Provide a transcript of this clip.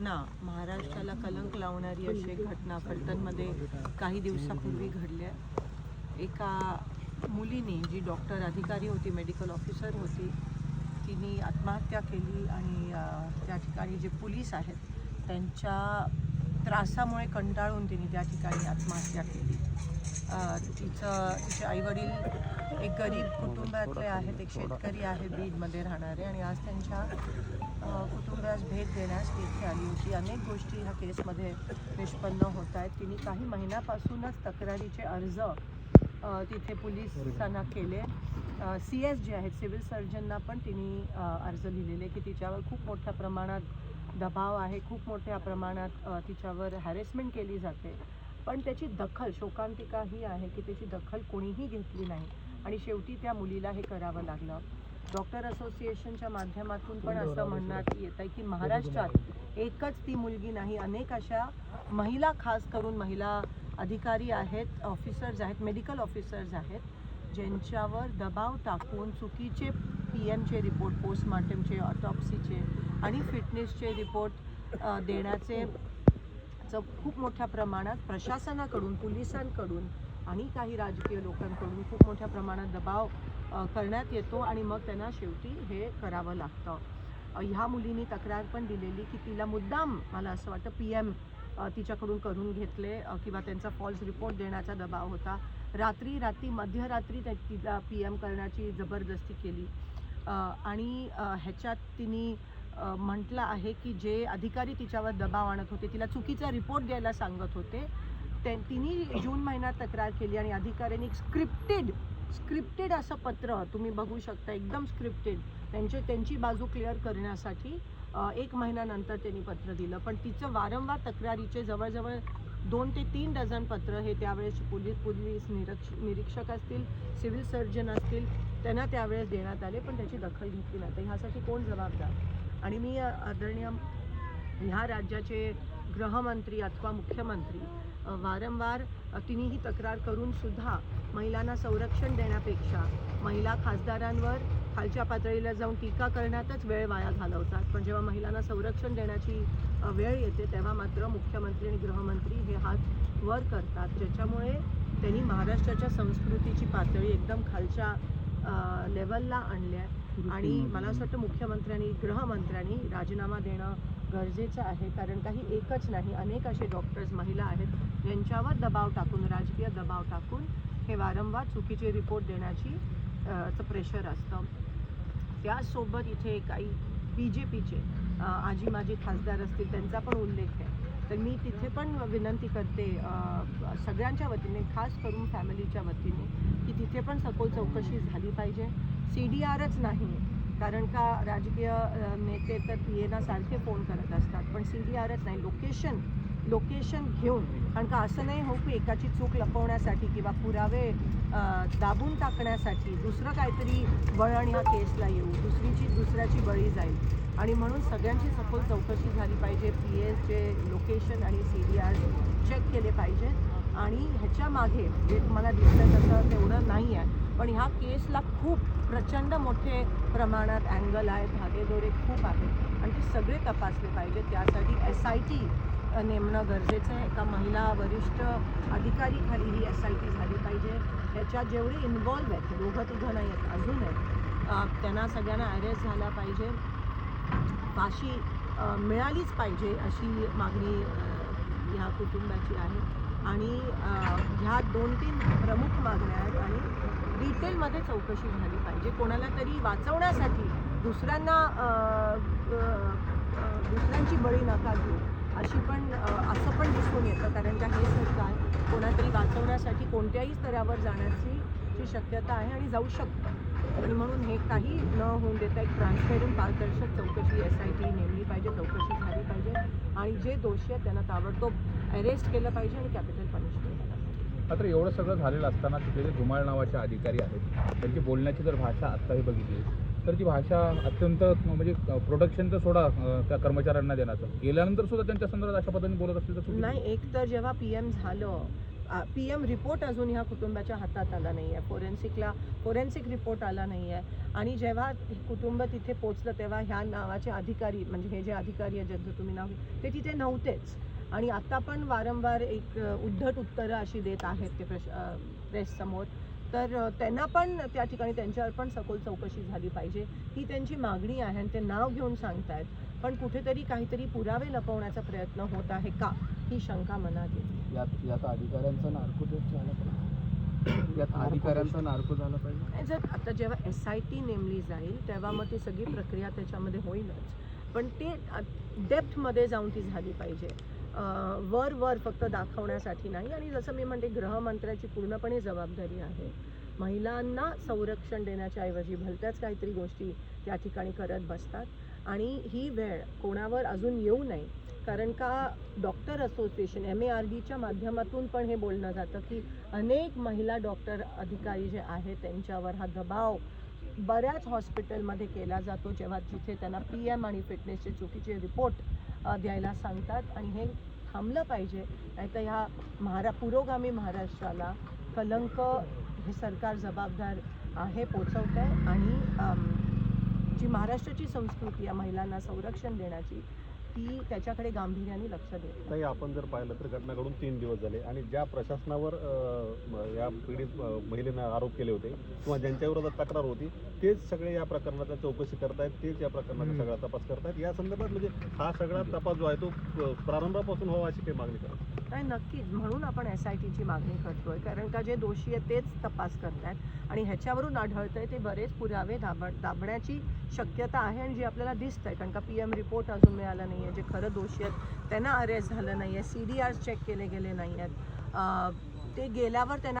ना महाराष्ट्राला कलंक लावणारी अशी एक घटना फलटणमध्ये काही दिवसापूर्वी घडली आहे. एका मुलीने जी डॉक्टर अधिकारी होती मेडिकल ऑफिसर होती तिने आत्महत्या केली आणि त्या ठिकाणी जे पोलीस आहेत त्यांच्या त्रासामुळे कंटाळून तिने त्या ठिकाणी आत्महत्या केली. तिचं तिचे आईवडील एक गरीब कुटुंबातले आहेत एक शेतकरी आहे बीडमध्ये राहणारे आणि आज त्यांच्या कुटुंबास भेट देण्यास ती इथे आली होती. अनेक गोष्टी ह्या केसमध्ये निष्पन्न होत आहेत. तिने काही महिन्यापासूनच तक्रारीचे अर्ज तिथे पोलिसांना केले. सी एस जे आहेत सिव्हिल सर्जनना पण तिने अर्ज लिहिलेले की तिच्यावर खूप मोठ्या प्रमाणात दबाव आहे. खूप मोठ्या प्रमाणात तिच्यावर हॅरेसमेंट केली जाते. पण त्याची दखल शोकांतिका ही आहे की त्याची दखल कोणीही घेतली नाही. आणि शेवटी त्या मुलीला हे करावं लागलं. डॉक्टर असोसिएशनच्या माध्यमातून पण असं म्हणण्यात येत आहे की महाराष्ट्रात एकच ती मुलगी नाही. अनेक अशा महिला खास करून महिला अधिकारी आहेत ऑफिसर्स आहेत मेडिकल ऑफिसर्स आहेत ज्यांच्यावर दबाव टाकून चुकीचे पी एमचे रिपोर्ट पोस्टमार्टमचे ऑटॉप्सीचे आणि फिटनेसचे रिपोर्ट देण्याचे चं खूप मोठ्या प्रमाणात प्रशासनाकडून पोलिसांकडून आणि काही राजकीय लोकांकडून खूप मोठ्या प्रमाणात दबाव करण्यात येतो आणि मग त्यांना शेवटी हे करावं लागतं. ह्या मुलीने तक्रार पण दिलेली की तिला मुद्दाम मला असं वाटतं पी एम तिच्याकडून करून घेतले किंवा त्यांचा फॉल्स रिपोर्ट देण्याचा दबाव होता. रात्री रात्री मध्यरात्री त्या तिला पी एम करण्याची जबरदस्ती केली. आणि ह्याच्यात तिने म्हटलं आहे की जे अधिकारी तिच्यावर दबाव आणत होते तिला चुकीचा रिपोर्ट द्यायला सांगत होते. ते तिने जून महिन्यात तक्रार केली आणि अधिकाऱ्यांनी स्क्रिप्टेड स्क्रिप्टेड असं पत्र तुम्ही बघू शकता एकदम स्क्रिप्टेड त्यांचे त्यांची बाजू क्लिअर करण्यासाठी एक महिन्यानंतर त्यांनी पत्र दिलं. पण तिचं वारंवार तक्रारीचे जवळजवळ दोन ते तीन डझन पत्र हे त्यावेळेस पोलीस पोलीस निरक्ष निरीक्षक असतील सिव्हिल सर्जन असतील त्यांना त्यावेळेस देण्यात आले पण त्याची दखल घेतली नाही. तर ह्यासाठी कोण जबाबदार? आणि मी आदरणीय ह्या राज्याचे गृहमंत्री अथवा मुख्यमंत्री वारंवार अ, तक्रार करून सुद्धा महिलांना संरक्षण देण्यापेक्षा महिला खासदारांवर खालच्या पातळीला जाऊन टीका करण्यातच वेळ वाया घालवतात. पण जेव्हा महिलांना संरक्षण देण्याची वेळ येते तेव्हा मात्र मुख्यमंत्री आणि गृहमंत्री हे हात वर करतात. ज्याच्यामुळे त्यांनी महाराष्ट्राच्या संस्कृतीची पातळी एकदम खालच्या लेवलला आणली आहे. आणि मला असं वाटतं मुख्यमंत्र्यांनी गृहमंत्र्यांनी राजीनामा देणं गरजेचं आहे कारण काही एकच नाही अनेक असे डॉक्टर्स महिला आहेत यांच्यावर दबाव टाकून राजकीय दबाव टाकून हे वारंवार चुकीचे रिपोर्ट देण्याची प्रेशर असतं. त्यासोबत इथे काही बी जे पीचे आजी माजी खासदार असतील त्यांचा पण उल्लेख आहे. तर मी तिथे पण विनंती करते सगळ्यांच्या वतीने खास करून फॅमिलीच्या वतीने की तिथे पण सखोल चौकशी झाली पाहिजे. सी डी आरच नाही. कारण का राजकीय नेते तर पी एना सारखे फोन करत असतात. पण सी डी आरच नाही. लोकेशन लोकेशन घेऊन कारण का असं नाही हो की एकाची चूक लपवण्यासाठी किंवा पुरावे दाबून टाकण्यासाठी दुसरं काहीतरी वळण ह्या केसला येऊ दुसरीची दुसऱ्याची बळी जाईल. आणि म्हणून सगळ्यांची सखोल चौकशी झाली पाहिजे. पी एसचे लोकेशन आणि सी डी आर चेक केले पाहिजे. आणि ह्याच्या मागे जे तुम्हाला दिसतं तसं तेवढं नाही आहे पण ह्या केसला खूप प्रचंड मोठे प्रमाणात अँगल आहेत धागेदोरे खूप आहेत. आणि ते सगळे तपासले पाहिजे. त्यासाठी एस आय टी नेमणं गरजेचं आहे. एका महिला वरिष्ठ अधिकारी खाली ही एस आय टी झाली पाहिजे. ह्याच्यात जेवढे इन्वॉल्व आहेत दोघं तिघं नाही आहेत अजून आहेत त्यांना सगळ्यांना अरेस्ट झाला पाहिजे. फाशी मिळालीच पाहिजे अशी मागणी ह्या कुटुंबाची आहे. आणि ह्या दोन तीन प्रमुख मागण्या आहेत आणि डिटेलमध्ये चौकशी झाली पाहिजे. कोणाला तरी वाचवण्यासाठी दुसऱ्यांना दुसऱ्यांची बळी नका घेऊ. अशी पण असं पण दिसून येतं. कारण का हे सरकार कोणातरी वाचवण्यासाठी कोणत्याही स्तरावर जाण्याची जी शक्यता आहे आणि जाऊ शकतं. आणि म्हणून हे काही न होऊन देता एक ट्रान्सपेरंट पारदर्शक चौकशी एस आय टी नेमली पाहिजे चौकशी झाली पाहिजे. आणि जे दोषी आहेत त्यांना ताबडतोब अरेस्ट केलं पाहिजे आणि कॅपिटल पनिशमेंट मात्र एवढं सगळं झालेलं असताना तिथले जे धुमाळ नावाचे अधिकारी आहेत त्यांची बोलण्याची जर भाषा आत्ताही बघितली तर ती भाषा अत्यंत म्हणजे प्रोडक्शन तर सोडा त्या कर्मचाऱ्यांना देण्याचं. गेल्यानंतर सुद्धा त्यांच्या संदर्भात अशा पद्धतीने बोलत असेल तर नाही एक तर जेव्हा पी एम झालं पी एम रिपोर्ट अजून ह्या कुटुंबाच्या हातात आला नाही आहे फोरेन्सिकला फोरेन्सिक रिपोर्ट आला नाही आहे आणि जेव्हा कुटुंब तिथे पोचलं तेव्हा ह्या नावाचे अधिकारी म्हणजे हे जे अधिकारी आहेत ज्यांचं तुम्ही नाव ते तिथे नव्हतेच. आणि आता पण वारंवार एक उद्धट उत्तरं अशी देत आहेत ते प्रश प्रेससमोर. तर अ, त्यांना पण त्या ठिकाणी त्यांच्यावर पण सखोल चौकशी झाली पाहिजे. ही त्यांची मागणी आहे आणि ते नाव घेऊन सांगतायत. पण कुठेतरी काहीतरी पुरावे लपवण्याचा प्रयत्न होत आहे का? ही शंका मनात येते. यात यात अधिकाऱ्यांचा नार्को टेस्ट झाला पाहिजे. यात अधिकाऱ्यांचा नार्को झाला पाहिजे. आणि जर आता जेव्हा एस आय टी नेमली जाईल तेव्हा मग ती सगळी प्रक्रिया त्याच्यामध्ये होईलच. पण ते डेप्थमध्ये जाऊन ती झाली पाहिजे. वर वर फक्त दाखवण्यासाठी नाही. आणि जसं मी म्हणते गृहमंत्र्याची पूर्णपणे जबाबदारी आहे. महिलांना संरक्षण देण्याच्या ऐवजी भलत्याच काहीतरी गोष्टी त्या ठिकाणी करत बसतात. आणि ही वेळ कोणावर अजून येऊ नये. कारण का doctor association M A R डीच्या माध्यमातून पण हे बोलणं जातं की अनेक महिला डॉक्टर अधिकारी जे आहेत त्यांच्यावर हा दबाव बऱ्याच हॉस्पिटलमध्ये केला जातो. जेव्हा जिथे त्यांना पी एम आणि फिटनेसचे चुकीचे रिपोर्ट द्यायला सांगतात आणि हे थांबलं पाहिजे. नाहीतर ह्या महारा पुरोगामी महाराष्ट्राला कलंक हे सरकार जबाबदार आहे पोचवत आहे आणि जी महाराष्ट्राची संस्कृती आहे महिलांना संरक्षण देण्याची ती त्याच्याकडे गांभीर्याने लक्ष देत नाही. आपण जर पाहिलं तर घटना घडून तीन दिवस झाले आणि ज्या प्रशासनावर या पीडित महिलेनं आरोप केले होते किंवा ज्यांच्या विरोधात तक्रार होती तेच सगळे या प्रकरणाचा चौकशी करतायत तेच या प्रकरणाचा. सगळा तपास करतायत. या संदर्भात म्हणजे हा सगळा तपास जो आहे तो प्रारंभापासून व्हावा अशी काही मागणी करतात नाही. नक्कीच. म्हणून आपण एस आय टीची मागणी करतोय. कारण का जे दोषी आहेत तेच तपास करतायत. आणि ह्याच्यावरून आढळतंय ते बरेच पुरावे दाब दाबण्याची शक्यता आहे आणि जे आपल्याला दिसतंय. कारण का पी एम रिपोर्ट अजून मिळाला नाही आहे जे खरं दोषी आहेत त्यांना अरेस्ट झालं नाही आहे सी डी आर चेक केले गेले नाही आहेत ते गेल्यावर त्यांना